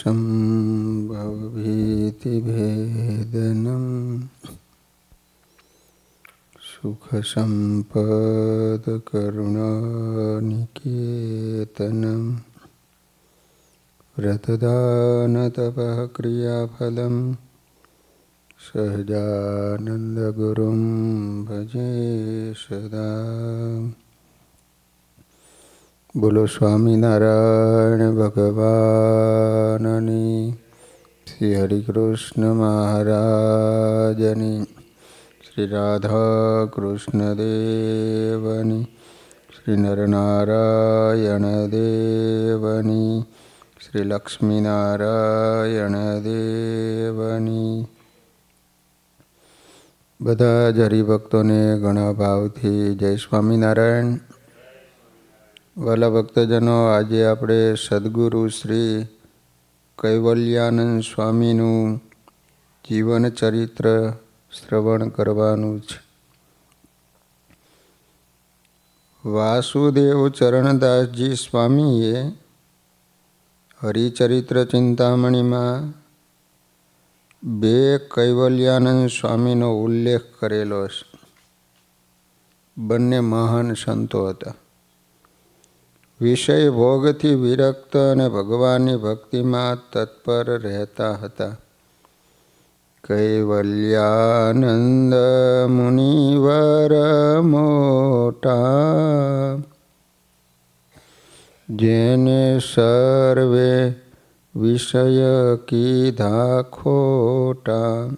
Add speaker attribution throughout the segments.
Speaker 1: सुखसम्भवभीतिभेदनं सुखसम्पदकरुणानिकेतनं व्रतदानतपः क्रियाफलं सहजानन्दगुरुं भजे सदा બોલો સ્વામિનારાયણ ભગવાનની. શ્રી હરિકૃષ્ણ મહારાજની. શ્રી રાધા કૃષ્ણ શ્રી નરનારાયણ દેવની. શ્રી લક્ષ્મીનારાયણ દેવની. બધા જ હરિભક્તોને ઘણા ભાવથી જય સ્વામિનારાયણ. વાલા ભક્તજનો, આજે આપણે સદગુરુ શ્રી કૈવલ્યાનંદ સ્વામીનું જીવન ચરિત્ર શ્રવણ કરવાનું છે. વાસુદેવ ચરણદાસજી સ્વામીએ હરિચરિત્ર ચિંતામણીમાં બે કૈવલ્યાનંદ સ્વામીનો ઉલ્લેખ કરેલો છે. બંને મહાન સંતો હતા. વિષય ભોગથી વિરક્ત અને ભગવાનની ભક્તિમાં તત્પર રહેતા હતા. કૈવલ્યાનંદ મુનિવર મોટા, જેને સર્વે વિષય કીધા ખોટા.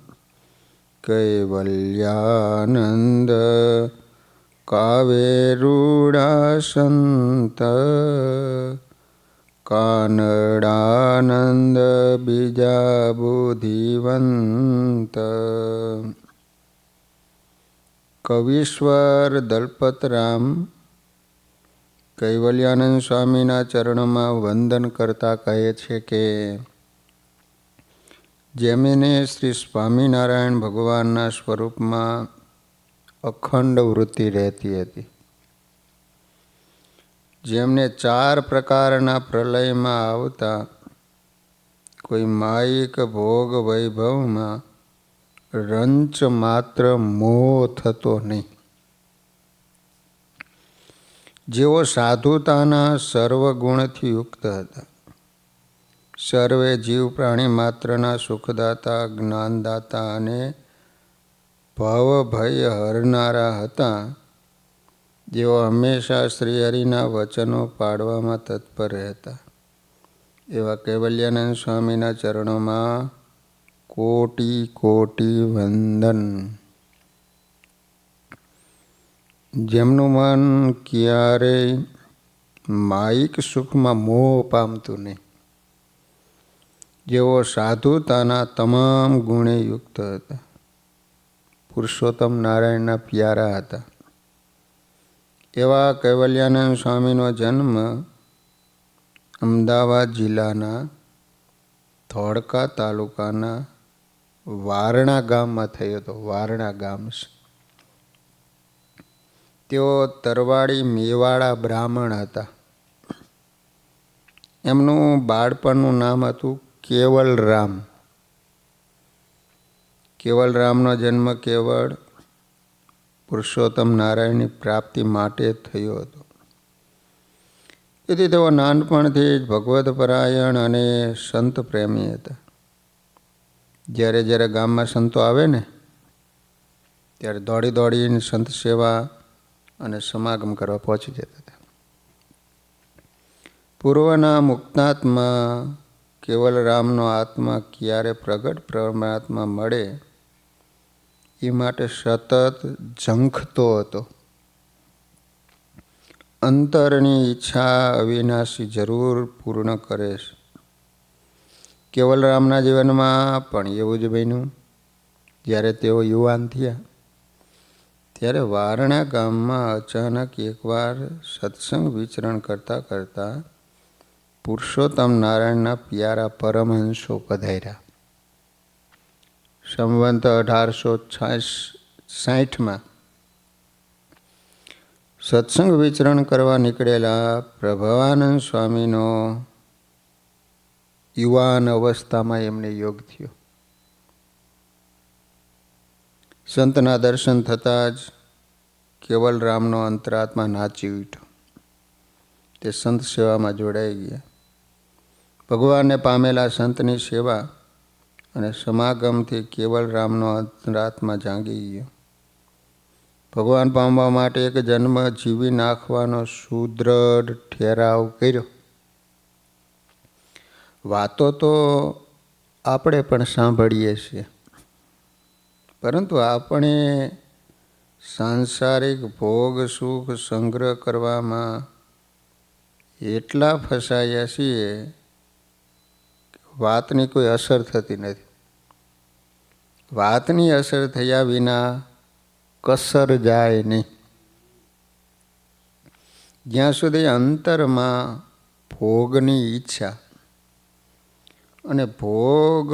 Speaker 1: કૈવલ્યાનંદ કાવેરુડા સંત કાનડાનંદ બીજા બુધિવંત કવિશ્વર દલપતરામ કૈવલ્યાનંદ સ્વામીના ચરણમાં વંદન કરતા કહે છે કે જેમને શ્રી સ્વામિનારાયણ ભગવાનના સ્વરૂપમાં અખંડ વૃત્તિ રહેતી હતી. જેમને ચાર પ્રકારના પ્રલયમાં આવતા કોઈ માયિક ભોગ વૈભવમાં રંચ માત્ર મોહ થતો નહીં. જેઓ સાધુતાના સર્વગુણથી યુક્ત હતા. સર્વે જીવ પ્રાણી માત્રના સુખદાતા, જ્ઞાનદાતા અને ભવ ભય હરનારા હતા, જેઓ હંમેશા શ્રીહરિના વચનો પાડવામાં તત્પર રહેતા. એવા કેવલ્યાનંદ સ્વામીના ચરણોમાં કોટી કોટી વંદન. જેમનું મન ક્યારેય માયિક સુખમાં મોહ પામતું નહીં. જેઓ સાધુતાના તમામ ગુણે યુક્ત હતા. પુરુષોત્તમ નારાયણના પ્યારા હતા. એવા કૈવલ્યાનંદ સ્વામીનો જન્મ અમદાવાદ જિલ્લાના ધોળકા તાલુકાના વારણા ગામમાં થયો હતો, વારણા ગામ તેઓ તરવાડી મેવાડા બ્રાહ્મણ હતા. એમનું બાળપણનું નામ હતું કેવલરામ. કેવલરામનો જન્મ, કેવળ પુરુષોત્તમ નારાયણની પ્રાપ્તિ માટે થયો હતો. તેથી તેઓ નાનપણથી જ ભગવત પરાયણ અને સંત પ્રેમી હતા. જ્યારે જ્યારે ગામમાં સંતો આવે ને, ત્યારે દોડી દોડીને સંત સેવા અને સમાગમ કરવા પહોંચી જતા હતા. પૂર્વના મુક્તાત્મા કેવલ રામનો આત્મા ક્યારે પ્રગટ પરમાત્મા મળે એ માટે સતત ઝંખતો હતો. અંતરની ઈચ્છા અવિનાશી જરૂર પૂર્ણ કરે છે. કેવલરામના જીવનમાં પણ એવું જ બન્યું. જ્યારે તેઓ યુવાન થયા, ત્યારે વારણા ગામમાં અચાનક એકવાર સત્સંગ વિચરણ કરતાં કરતાં પુરુષોત્તમ નારાયણના પ્યારા પરમહંસો પધાર્યા. સંવંત અઢારસો સાઠમાં સત્સંગ વિચરણ કરવા નીકળેલા પ્રભવાનંદ સ્વામીનો યુવાન અવસ્થામાં એમને યોગ થયો. સંતના દર્શન થતાં જ કેવલ રામનો અંતરાત્મા નાચી ઉઠ્યો. તે સંત સેવામાં જોડાઈ ગયા. ભગવાનને પામેલા સંતની સેવા અને સમાગમથી કેવલ રામનો અંતરાત્મા જાગી ગયો. ભગવાન પામવા માટે એક જન્મ જીવી નાખવાનો સુદ્રઢ ઠેરાવ કર્યો. વાતો તો આપણે પણ સાંભળીએ છીએ. પરંતુ આપણે સાંસારિક ભોગ સુખ સંગ્રહ કરવામાં એટલા ફસાયા છીએ વાતની કોઈ અસર થતી નથી. વાતની અસર થયા વિના કસર જાય નહીં. જ્યાં સુધી અંતરમાં ભોગની ઈચ્છા અને ભોગ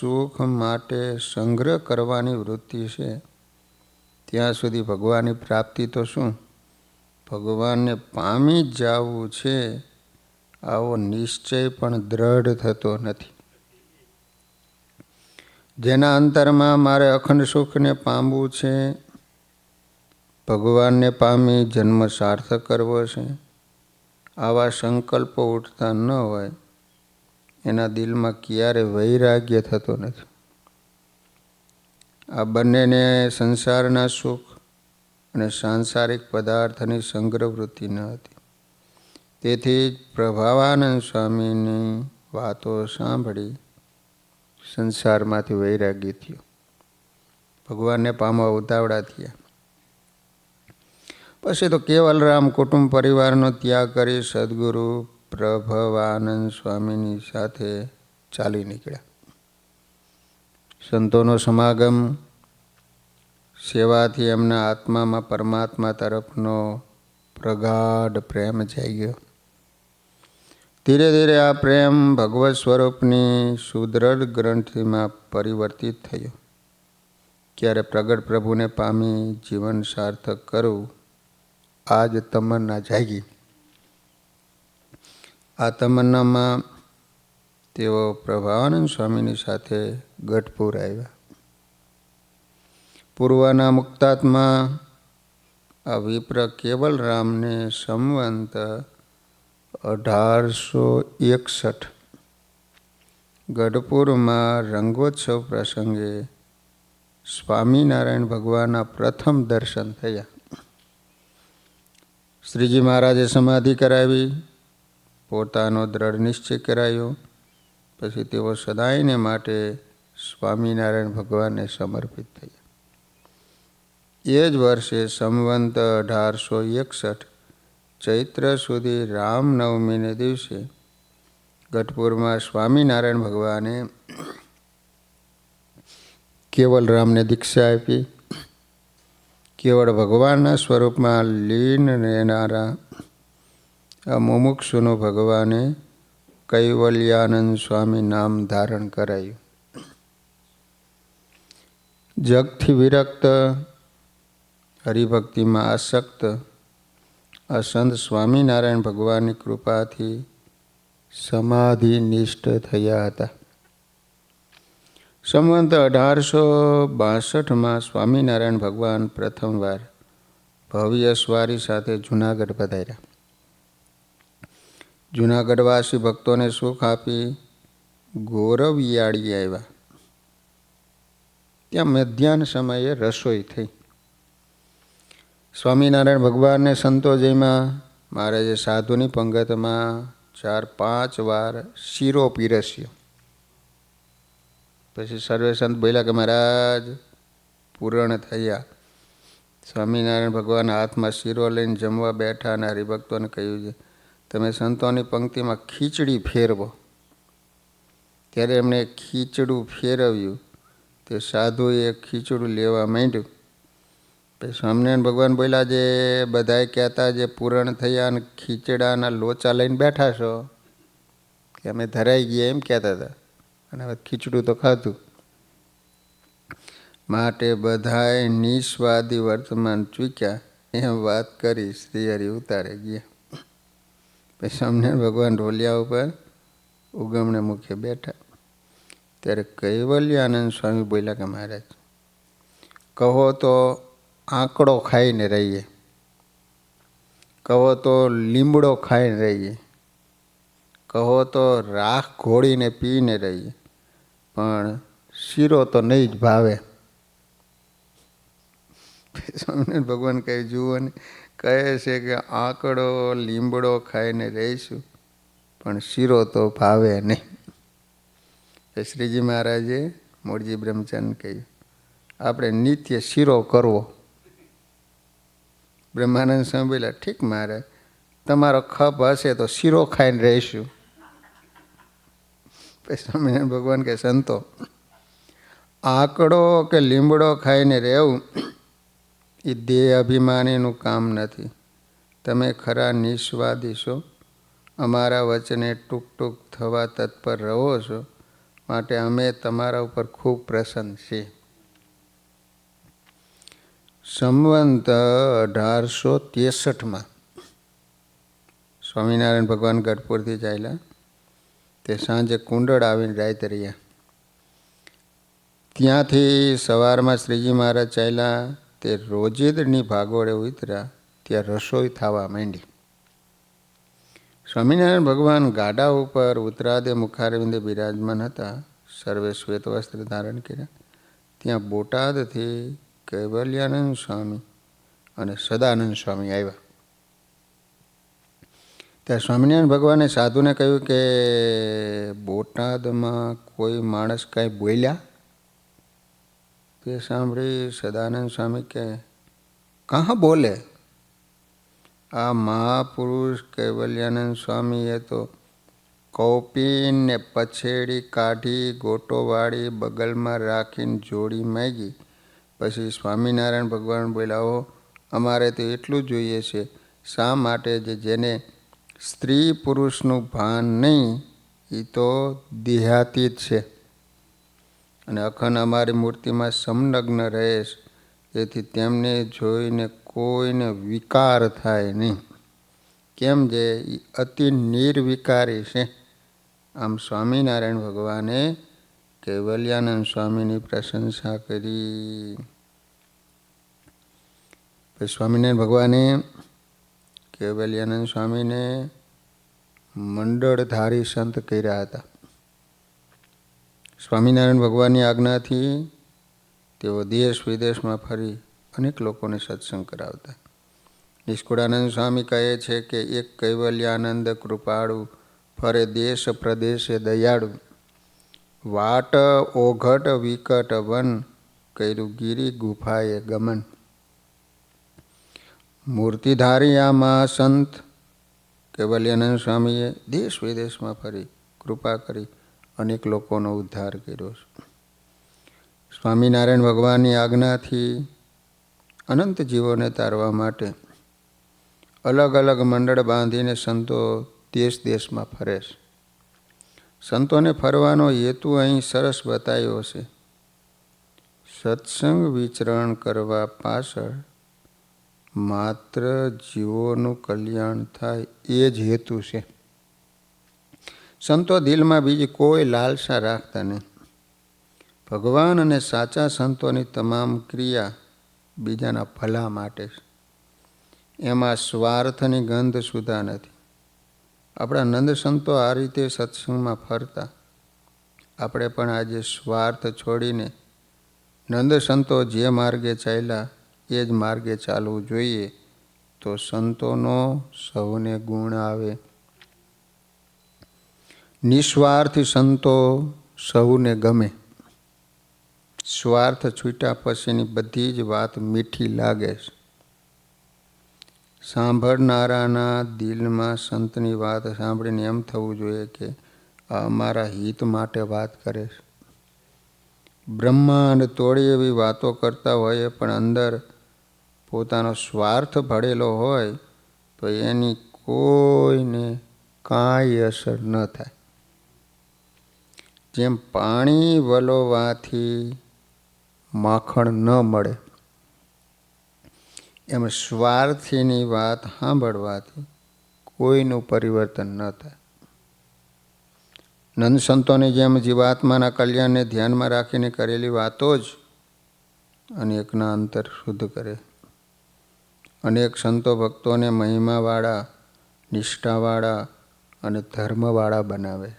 Speaker 1: સુખ માટે સંગ્રહ કરવાની વૃત્તિ છે, ત્યાં સુધી ભગવાનની પ્રાપ્તિ તો શું? ભગવાનને પામી જ જવું છે આવો નિશ્ચય પણ દ્રઢ થતો નથી. જેના અંતરમાં મારે અખંડ સુખને પામવું છે, ભગવાનને પામી જન્મ સાર્થક કરવો છે, આવા સંકલ્પો ઉઠતા ન હોય, એના દિલમાં ક્યારે વૈરાગ્ય થતો નથી. આ બંનેને સંસારના સુખ અને સાંસારિક પદાર્થની સંગ્રહ વૃત્તિ ન હતી. તેથી જ પ્રભાવાનંદ સ્વામીની વાતો સાંભળી સંસારમાંથી વૈરાગ્ય થયો. ભગવાનને પામવા ઉતાવળા થયા. પછી તો કેવલરામ કુટુંબ પરિવારનો ત્યાગ કરી સદગુરુ પ્રભવાનંદ સ્વામીની સાથે ચાલી નીકળ્યા. સંતોનો સમાગમ, સેવાથી એમના આત્મામાં પરમાત્મા તરફનો પ્રગાઢ પ્રેમ જાગ્યો. ધીરે ધીરે આ પ્રેમ ભગવત સ્વરૂપની સુદ્રઢ ગ્રંથિમાં પરિવર્તિત થયો. ક્યારે પ્રગટ પ્રભુને પામી જીવન સાર્થક કરવું આ જ તમન્ના જાગી. આ તમન્નામાં તેઓ પ્રભાવાનંદ સ્વામીની સાથે ગઢપુર આવ્યા. પૂર્વના મુક્તાત્મા આ વિપ્ર કેવલ રામને સંવંત અઢારસો એકસઠ. ગઢપુરમાં રંગોત્સવ પ્રસંગે સ્વામિનારાયણ ભગવાનના પ્રથમ દર્શન થયા. શ્રીજી મહારાજે સમાધિ કરાવી, પોતાનો દ્રઢ નિશ્ચય કરાયો, પછી તેઓ સદાયને માટે સ્વામિનારાયણ ભગવાનને સમર્પિત થયા. એ જ વર્ષે સંવંત અઢારસો એકસઠ ચૈત્ર સુધી રામનવમીને દિવસે ગઢપુરમાં સ્વામિનારાયણ ભગવાને કેવલ રામને દીક્ષા આપી, કેવળ ભગવાનના સ્વરૂપમાં લીન રહેનારા આ મુમુક્ષુનો ભગવાને કૈવલ્યાનંદ સ્વામી નામ ધારણ કરાયું. જગથી વિરક્ત, હરિભક્તિમાં આસક્ત આ સંત સ્વામિનારાયણ ભગવાનની કૃપાથી સમાધિ નિષ્ઠ થયા હતા. સંવંત અઢારસો બાસઠમાં સ્વામિનારાયણ ભગવાન પ્રથમવાર ભવ્ય સ્વારી સાથે જૂનાગઢ પધાર્યા. જૂનાગઢવાસી ભક્તોને સુખ આપી ગૌરવિયાળી આવ્યા. ત્યાં મધ્યાહન સમયે રસોઈ થઈ. સ્વામિનારાયણ ભગવાનને સંતોજયમાં મહારાજે સાધુની પંગતમાં ચાર પાંચ વાર શીરો પીરસ્યો. પછી સર્વે સંત બોલ્યા કે મહારાજ, પૂરણ થયા. સ્વામિનારાયણ ભગવાન હાથમાં શીરો લઈને જમવા બેઠા અને હરિભક્તોને કહ્યું છે તમે સંતોની પંક્તિમાં ખીચડી ફેરવો. ત્યારે એમણે ખીચડું ફેરવ્યું. તે સાધુએ ખીચડું લેવા માંડ્યું. સ્વામિનારાયણ ભગવાન બોલ્યા જે બધાએ કહેતા જે પૂરણ થયા અને ખીચડાના લોચા લઈને બેઠા છો. કે અમે ધરાઈ ગયા એમ કહેતા હતા. અને હવે ખીચડું તો ખાધું. માટે બધાએ નિસ્વાદી વર્તમાન ચૂક્યા. એમ વાત કરી શ્રી હરિ ઉતારે ગયા. પછી સ્વામિનારાયણ ભગવાન ઢોલિયા ઉપર ઉગમણે મુખે બેઠા. ત્યારે કૈવલ્યાનંદ સ્વામી બોલ્યા કે મહારાજ, કહો તો આંકડો ખાઈને રહીએ. કહો તો લીમડો ખાઈને રહીએ. કહો તો રાખ ઘોળીને પીને રહીએ. પણ શીરો તો નહીં જ ભાવે. સ્વામિનારાયણ ભગવાન કહે, જુઓ ને, કહે છે કે આંકડો લીમડો ખાઈને રહીશું, પણ શીરો તો ભાવે નહીં. શ્રીજી મહારાજે મૂળજી બ્રહ્મચંદ કહ્યું, આપણે નિત્ય શીરો કરવો. બ્રહ્માનંદ સ્વામી બોલ્યા, ઠીક મારે, તમારો ખપ હશે તો શીરો ખાઈને રહીશું. પછી સ્વામિનારાયણ ભગવાન કે સંતો, આંકડો કે લીમડો ખાઈને રહેવું, એ દેહ અભિમાનીનું કામ નથી. તમે ખરા નિસ્વાદી છો. અમારા વચને ટૂંક ટૂંક થવા તત્પર રહો છો. માટે અમે તમારા ઉપર ખૂબ પ્રસન્ન છીએ. સંવંત અઢારસો ત્રેસઠમાં સ્વામિનારાયણ ભગવાન ગઢપુરથી ચાલ્યા. તે સાંજે કુંડળ આવીને રાઈત રહ્યા. ત્યાંથી સવારમાં શ્રીજી મહારાજ ચાલ્યા. તે રોજેદની ભાગોળે ઉતર્યા. ત્યાં રસોઈ થવા માંડી. સ્વામિનારાયણ ભગવાન ગાડા ઉપર ઉતરાદે મુખારવિંદે બિરાજમાન હતા. સર્વે શ્વેત વસ્ત્ર ધારણ કર્યા. ત્યાં બોટાદથી કૈવલ્યાનંદ સ્વામી અને સદાનંદ સ્વામી આવ્યા. ત્યાં સ્વામિનારાયણ ભગવાને સાધુને કહ્યું કે, બોટાદમાં કોઈ માણસ કાંઈ બોલ્યા? તે સાંભળી સદાનંદ સ્વામી કે, કહા બોલે? આ મહાપુરુષ કેવલ્યાનંદ સ્વામીએ તો કૌપીને પછેડી કાઢી ગોટો વાળી બગલમાં રાખીને જોડી માગી. પછી સ્વામિનારાયણ ભગવાન બોલાવો અમારે તો એટલું જોઈએ છે. શા માટે જે જેને સ્ત્રી પુરુષનું ભાન નહીં એ તો દેહાતીત છે. અને અખંડ અમારી મૂર્તિમાં સંલગ્ન રહે તેથી તેમને જોઈને કોઈને વિકાર થાય નહીં. કેમ જે અતિ નિર્વિકારી છે. આમ સ્વામિનારાયણ ભગવાને કૈવલ્યાનંદ સ્વામીની પ્રશંસા કરી. સ્વામિનારાયણ ભગવાને કેવલ્યાનંદ સ્વામીને મંડળધારી સંત કર્યા હતા. સ્વામિનારાયણ ભગવાનની આજ્ઞાથી તેઓ દેશ વિદેશમાં ફરી અનેક લોકોને સત્સંગ કરાવતા. નિષ્કુળાનંદ સ્વામી કહે છે કે એક કૈવલ્યાનંદ કૃપાળુ, ફરે દેશ પ્રદેશે દયાળુ. વાટ ઓઘટ વિકટ વન કર્યું ગિરી ગુફાએ ગમન. મૂર્તિધારી સંત મહાસંત કૈવલ્યાનંદ સ્વામીએ દેશ વિદેશમાં ફરી કૃપા કરી અનેક લોકોનો ઉદ્ધાર કર્યો છે. સ્વામિનારાયણ ભગવાનની આજ્ઞાથી અનંત જીવોને તારવા માટે અલગ અલગ મંડળ બાંધીને સંતો દેશ દેશમાં ફરે છે. સંતોને ફરવાનો હેતુ અહીં સરસ બતાવ્યો છે. સત્સંગ વિચરણ કરવા પાછળ માત્ર જીવોનું કલ્યાણ થાય એ જ હેતુ છે. સંતો દિલમાં બીજી કોઈ લાલસા રાખતા નહીં. ભગવાન અને સાચા સંતોની તમામ ક્રિયા બીજાના ભલા માટે છે. એમાં સ્વાર્થની ગંધ સુધા નથી. આપણા નંદ સંતો આ રીતે સત્સંગમાં ફરતા. આપણે પણ આજે સ્વાર્થ છોડીને નંદ સંતો જે માર્ગે ચાલ્યા, એ જ માર્ગે ચાલવું જોઈએ તો સંતોનો સૌને ગુણ આવે. નિસ્વાર્થ સંતો સૌને ગમે. સ્વાર્થ છૂટ્યા પછીની બધી જ વાત મીઠી લાગે છે. સાંભળનારાના દિલમાં સંતની વાત સાંભળીને એમ થવું જોઈએ કે આ અમારા હિત માટે વાત કરે છે. બ્રહ્માંડ તોડી એવી વાતો કરતા હોઈએ પણ અંદર પોતાનો સ્વાર્થ ભળેલો હોય તો એની કોઈને કાંઈ અસર ન થાય. જેમ પાણી વલોવાથી માખણ ન મળે એમ સ્વાર્થીની વાત સાંભળવાથી કોઈનું પરિવર્તન ન થાય. નંદ સંતોની જેમ જીવાત્માના કલ્યાણને ધ્યાનમાં રાખીને કરેલી વાતો જ અનેકના અંતર શુદ્ધ કરે. અનેક સંતો ભક્તોને મહિમાવાળા, નિષ્ઠાવાળા અને ધર્મવાળા બનાવે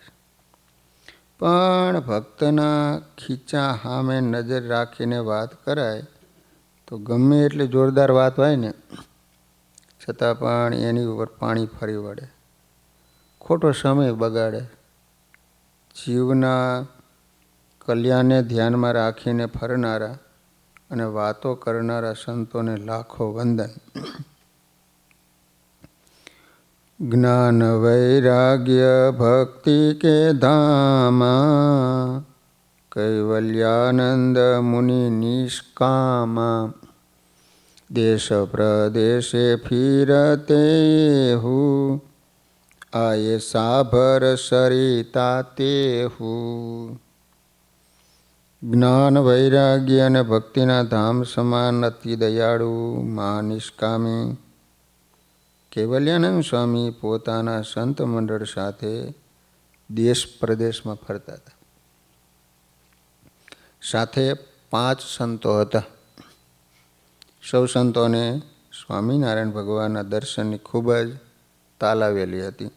Speaker 1: પણ ભક્તના ખીચા સામે નજર રાખીને વાત કરાય તો ગમે એટલી જોરદાર વાત હોય ને, છતાં પણ એની ઉપર પાણી ફરી વળે. ખોટો સમય બગાડે. જીવના કલ્યાણને ધ્યાનમાં રાખીને ફરનારા અને વાતો કરનારા સંતોને લાખો વંદન. જ્ઞાન વૈરાગ્ય ભક્તિ કે ધામા નિષ્કામા દેશ પ્રદેશે ફિરતે હું આયે સાભર સરિતા તે હું જ્ઞાન વૈરાગ્ય અને ભક્તિના ધામ સમાન અતિ દયાળુ મા નિષ્કામી કેવલ્યાનંદ સ્વામી પોતાના સંત મંડળ સાથે દેશ પ્રદેશમાં ફરતા હતા. સાથે પાંચ સંતો હતા. સૌ સંતોને સ્વામિનારાયણ ભગવાનના દર્શનની ખૂબ જ તાલાવેલી હતી.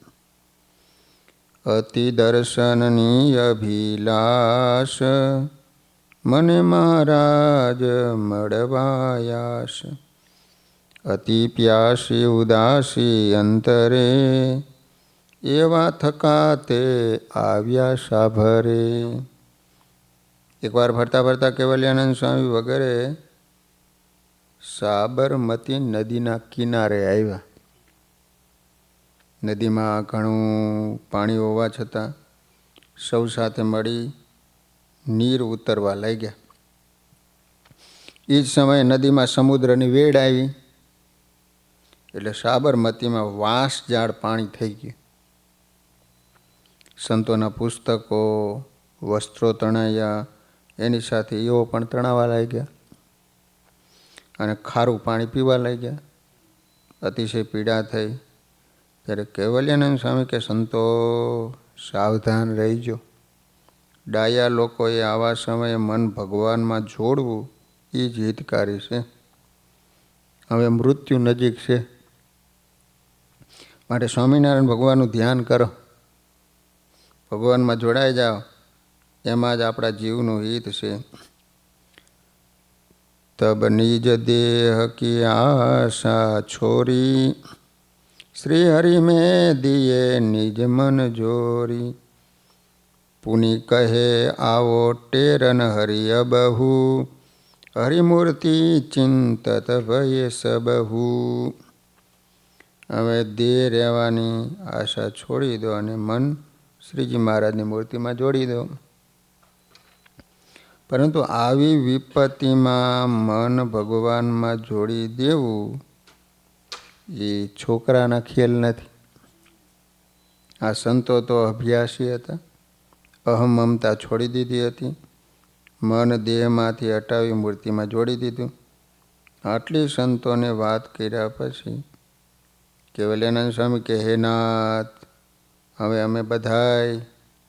Speaker 1: અતિ દર્શનની અભિલાષ મને મહારાજ મળવાયાશ. અતિ પ્યાસી, ઉદાસી અંતરે એવા થકા તે આવ્યા સાભરે. એકવાર ફરતા ફરતા કેવલ્યાનંદ સ્વામી વગેરે સાબરમતી નદીના કિનારે આવ્યા. નદીમાં ઘણું પાણી હોવા છતાં સૌ સાથે મળી નીર ઉતરવા લાગ્યા. એ જ સમયે નદીમાં સમુદ્રની વેડ આવી. એટલે સાબરમતીમાં વાંસ ઝાડ પાણી થઈ ગયું. સંતોના પુસ્તકો, વસ્ત્રો તણાયા એની સાથે એઓ પણ તણાવા લાગ્યા. અને ખારું પાણી પીવા લાગ્યા. અતિશય પીડા થઈ. ત્યારે કેવલ્યાનંદ સ્વામી કે, સંતો, સાવધાન રહીજો. ડાયા લોકોએ આવા સમયે મન ભગવાનમાં જોડવું એ જ હિતકારી છે. હવે મૃત્યુ નજીક છે. માટે સ્વામિનારાયણ ભગવાનનું ધ્યાન કરો. ભગવાનમાં જોડાઈ જાઓ. એમાં જ આપણા જીવનું હિત છે. તબ નિજ દેહ કી આશા છોરી શ્રી હરિ મેં દિયે નિજ મન જોરી. પુનિ કહે, આવો ટેરન હરિય બહુ, હરિમૂર્તિ ચિંતત ભય સબહુ. હવે દેહ રહેવાની આશા છોડી દો અને મન શ્રીજી મહારાજની મૂર્તિમાં જોડી દો. પરંતુ આવી વિપત્તિમાં મન ભગવાનમાં જોડી દેવું એ છોકરાના ખેલ નથી. આ સંતો તો અભ્યાસી હતા. અહમ મમતા છોડી દીધી હતી. મન દેહમાંથી હટાવી મૂર્તિમાં જોડી દીધું. આટલી સંતોને વાત કર્યા પછી કેવલ્યાનંદ સ્વામી કે, હે નાથ, હવે અમે બધાય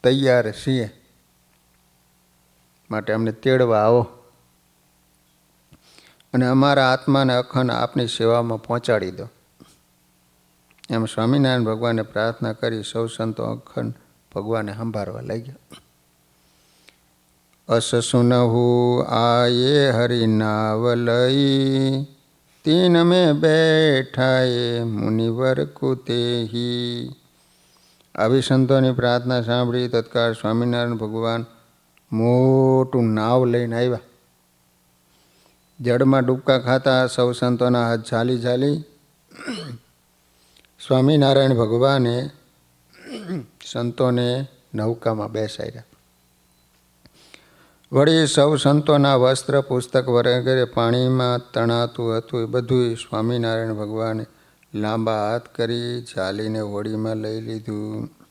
Speaker 1: તૈયાર છીએ. માટે અમને તેડવા આવો. અને અમારા આત્માને અખંડ આપની સેવામાં પહોંચાડી દો. એમ સ્વામિનારાયણ ભગવાને પ્રાર્થના કરી સૌ સંતો અખંડ ભગવાને સંભાળવા લાગ્યા. અસ સુનહુ આયે હરિનાવ લઈ, તીન મેં બેઠાએ મુનિવર કુતેહી. આવી સંતોની પ્રાર્થના સાંભળી તત્કાળ સ્વામિનારાયણ ભગવાન મોટું નાવ લઈને આવ્યા. જળમાં ડૂબકા ખાતા સૌ સંતોના હાથ ઝાલી ઝાલી સ્વામિનારાયણ ભગવાને સંતોને નૌકામાં બેસાડ્યા. વળી સૌ સંતોના વસ્ત્ર, પુસ્તક વગેરે પાણીમાં તણાતું હતું. એ બધું સ્વામિનારાયણ ભગવાને લાંબા હાથ કરી ચાલીને હોડીમાં લઈ લીધું.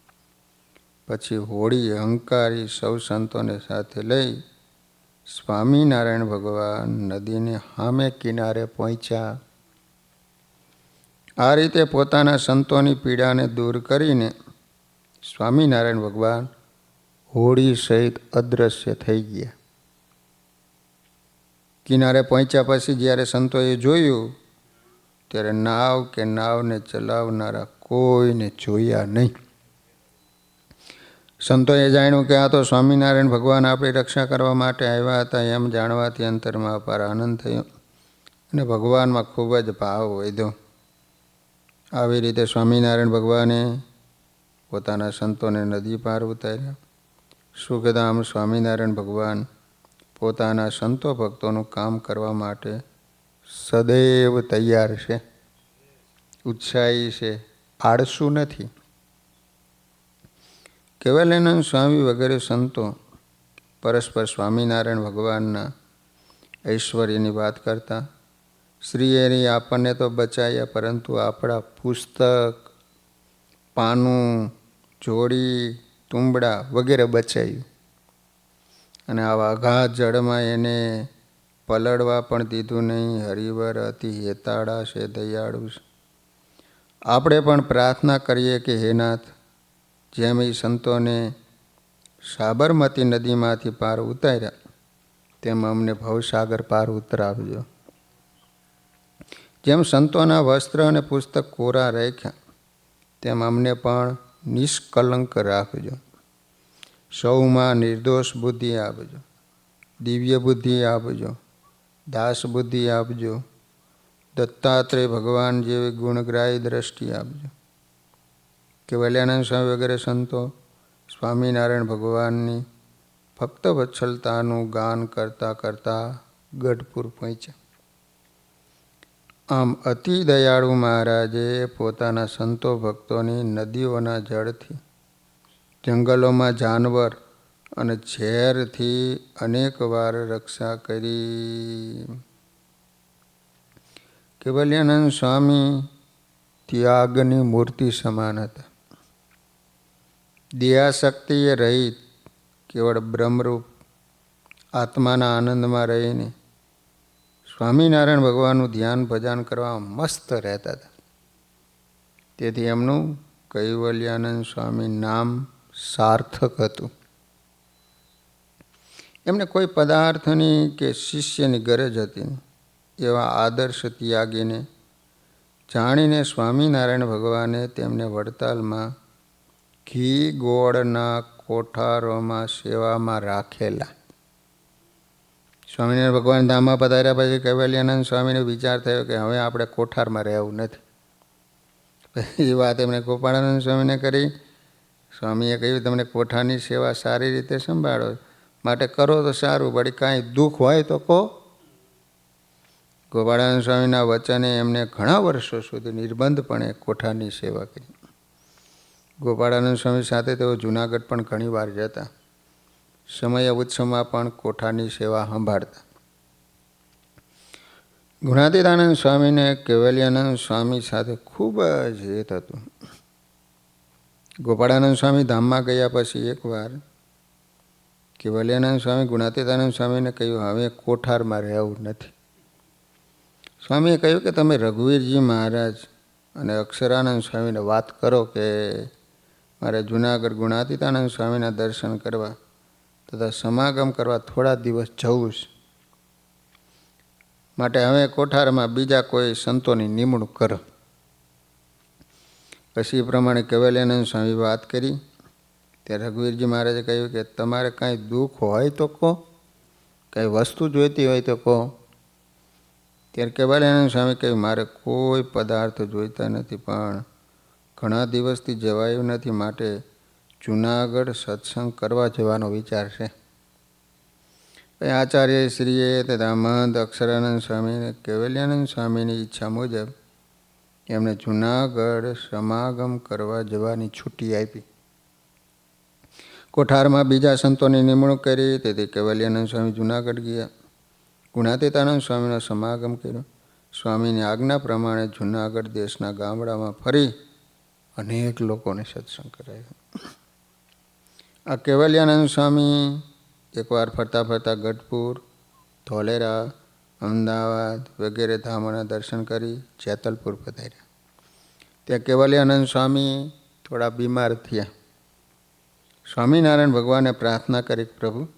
Speaker 1: પછી હોળી, હંકારી, સૌ સંતોને સાથે લઈ સ્વામિનારાયણ ભગવાન નદીને સામે કિનારે પહોંચ્યા. આ રીતે પોતાના સંતોની પીડાને દૂર કરીને સ્વામિનારાયણ ભગવાન હોળી સહિત અદૃશ્ય થઈ ગયા. કિનારે પહોંચ્યા પછી જ્યારે સંતોએ જોયું, ત્યારે નાવ કે નાવને ચલાવનારા કોઈને જોયા નહીં. સંતોએ જાણ્યું કે આ તો સ્વામિનારાયણ ભગવાન આપણી રક્ષા કરવા માટે આવ્યા હતા, એમ જાણવાથી અંતરમાં અપાર આનંદ થયો અને ભગવાનમાં ખૂબ જ ભાવ વધ્યો. આવી રીતે સ્વામિનારાયણ ભગવાને પોતાના સંતોને નદી પાર ઉતાર્યા. સુખધામ સ્વામિનારાયણ ભગવાન પોતાના સંતો ભક્તોનું કામ કરવા માટે સદૈવ તૈયાર છે. ઉત્સાહી છે. આળસુ નથી. કેવલાનંદ સ્વામી વગેરે સંતો? પરસ્પર સ્વામિનારાયણ ભગવાનના ઐશ્વર્યની વાત કરતા? શ્રીએની આપણને તો બચાયા, પરંતુ આપણા પુસ્તક, પાનું, જોડી, તુંબડા વગેરે બચાવ્યું અને આવા અઘાત જળમાં એને પલળવા પણ દીધું નહીં. હરિવર અતિ હેતાળા છે દયાળુ. છે આપણે પણ પ્રાર્થના કરીએ કે હે નાથ જેમ એ સંતોને સાબરમતી નદીમાંથી પાર ઉતાર્યા, તેમ અમને ભવસાગર પાર ઉતરાવજો. જેમ સંતોના વસ્ત્ર અને પુસ્તક કોરા રાખ્યા, તેમ અમને પણ નિષ્કલંક રાખજો. સૌમાં નિર્દોષ બુદ્ધિ આપજો, દિવ્ય બુદ્ધિ આપજો, દાસ બુદ્ધિ આપજો, દત્તાત્રેય ભગવાન જેવી ગુણગ્રાહી દ્રષ્ટિ આપજો. કેવલ્યાનંદ સ્વામી વગેરે સંતો, સ્વામિનારાયણ ભગવાનની ભક્ત વત્સલતાનું ગાન કરતાં કરતાં ગઢપુર પહોંચ્યા. આમ અતિ દયાળુ મહારાજે પોતાના સંતો ભક્તોની નદીઓના જળથી, જંગલોમાં જાનવર અને ઝેરથી અનેક વાર રક્ષા કરી. કેવલ્યાનંદ સ્વામી ત્યાગની મૂર્તિ સમાન હતા. દિયાશક્તિએ રહિત કેવળ બ્રહ્મરૂપ આત્માના આનંદમાં રહીને સ્વામિનારાયણ ભગવાનનું ધ્યાન ભજન કરવા મસ્ત રહેતા હતા. તેથી એમનું કૈવલ્યાનંદ સ્વામી નામ સાર્થક હતું. એમને કોઈ પદાર્થની કે શિષ્યની ગરજ હતી એવા આદર્શ ત્યાગીને જાણીને સ્વામિનારાયણ ભગવાને તેમને વડતાલમાં ઘી ગોળના કોઠારોમાં સેવામાં રાખેલા. સ્વામિનારાયણ ભગવાન ધામમાં પધાર્યા પછી કૈવલ્યાનંદ સ્વામીને વિચાર થયો કે હવે આપણે કોઠારમાં રહેવું નથી. એ વાત એમણે ગોપાળાનંદ સ્વામીને કરી. સ્વામીએ કહ્યું, તમને કોઠાની સેવા સારી રીતે સંભાળો. માટે કરો તો સારું, વળી કાંઈ દુઃખ હોય તો કહો. ગોપાળાનંદ સ્વામીના વચને એમને ઘણા વર્ષો સુધી નિર્બંધપણે કોઠાની સેવા કરી. ગોપાળાનંદ સ્વામી સાથે તેઓ જૂનાગઢ પણ ઘણીવાર જતા. સમય ઉત્સવમાં પણ કોઠાની સેવા સંભાળતા. ગુણાતીતાનંદ સ્વામીને કેવલ્યાનંદ સ્વામી સાથે ખૂબ જ હિત હતું. ગોપાળાનંદ સ્વામી ધામમાં ગયા પછી એકવાર કેવલ્યાનંદ સ્વામી ગુણાતીતાનંદ સ્વામીને કહ્યું, હવે કોઠારમાં રહેવું નથી. સ્વામીએ કહ્યું કે, તમે રઘુવીરજી મહારાજ અને અક્ષરાનંદ સ્વામીને વાત કરો કે મારે જુનાગઢ ગુણાતીતાનંદ સ્વામીના દર્શન કરવા તથા સમાગમ કરવા થોડા દિવસ જવું છે. માટે હવે કોઠારમાં બીજા કોઈ સંતોની નિમણૂક કરો. પછી પ્રમાણે કેવલ્યાનંદ સ્વામી વાત કરી. ત્યારે રઘુવીરજી મહારાજે કહ્યું કે તમારે કાંઈ દુઃખ હોય તો કહો, કંઈ વસ્તુ જોઈતી હોય તો કહો. ત્યારે કેવલ્યાનંદ સ્વામી કહ્યું, મારે કોઈ પદાર્થ જોઈતા નથી, પણ ઘણા દિવસથી જવાયું નથી માટે જુનાગઢ સત્સંગ કરવા જવાનો વિચાર છે. આચાર્ય શ્રીએ તથા મહંત અક્ષરાનંદ સ્વામીને કેવલ્યાનંદ સ્વામીની ઈચ્છા મુજબ એમણે જુનાગઢ સમાગમ કરવા જવાની છૂટી આપી. કોઠારમાં બીજા સંતોની નિમણૂક કરી, તેથી કેવલ્યાનંદ સ્વામી જુનાગઢ ગયા. ગુણાતીતાનંદ સ્વામીનો સમાગમ કર્યો. સ્વામીની આજ્ઞા પ્રમાણે જુનાગઢ દેશના ગામડામાં ફરી અનેક લોકોને સત્સંગ કરાયો. આ કેવલ્યાનંદ સ્વામી એકવાર ફરતા ફરતા ગઢપુર, ધોલેરા, અમદાવાદ વગેરે ધામોના દર્શન કરી જેતલપુર પધાર્યા. ત્યાં કેવલ્યાનંદ સ્વામી થોડા બીમાર થયા. સ્વામિનારાયણ ભગવાને પ્રાર્થના કરી પ્રભુ,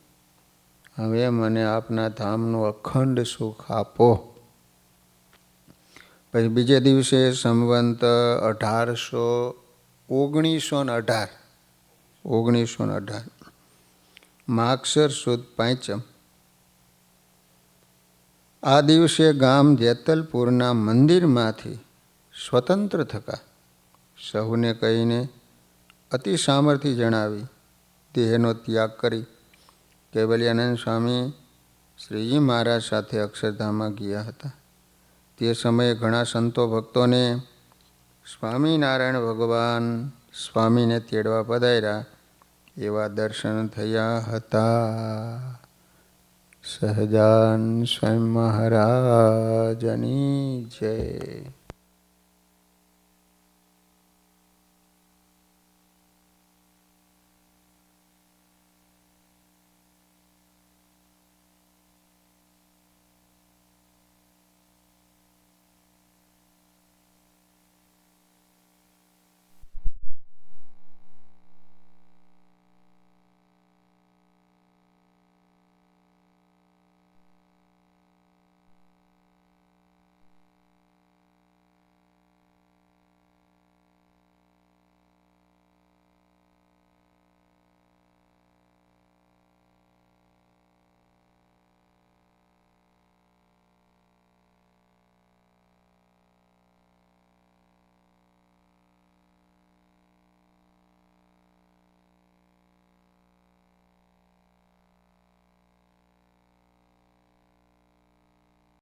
Speaker 1: હવે મને આપના ધામનું અખંડ સુખ આપો. પછી બીજે દિવસે સંવંત અઢારસો ઓગણીસો ને અઢાર. ઓગણીસો ને અઢાર. માક્ષર સુદ પાંચમ. આ દિવસે ગામ જેતલપુરના મંદિરમાંથી સ્વતંત્ર થકા. સહુને કહીને અતિ સામર્થ્ય જણાવી દેહનો ત્યાગ કરી કેવલ્યાનંદ સ્વામી શ્રીજી મહારાજ સાથે અક્ષરધામમાં ગયા હતા. તે સમયે ઘણા સંતો ભક્તોને, સ્વામિનારાયણ ભગવાન સ્વામીને તેડવા પધાર્યા. એવા દર્શન થયા હતા. સહજાન સ્વયં મહારાજની જય.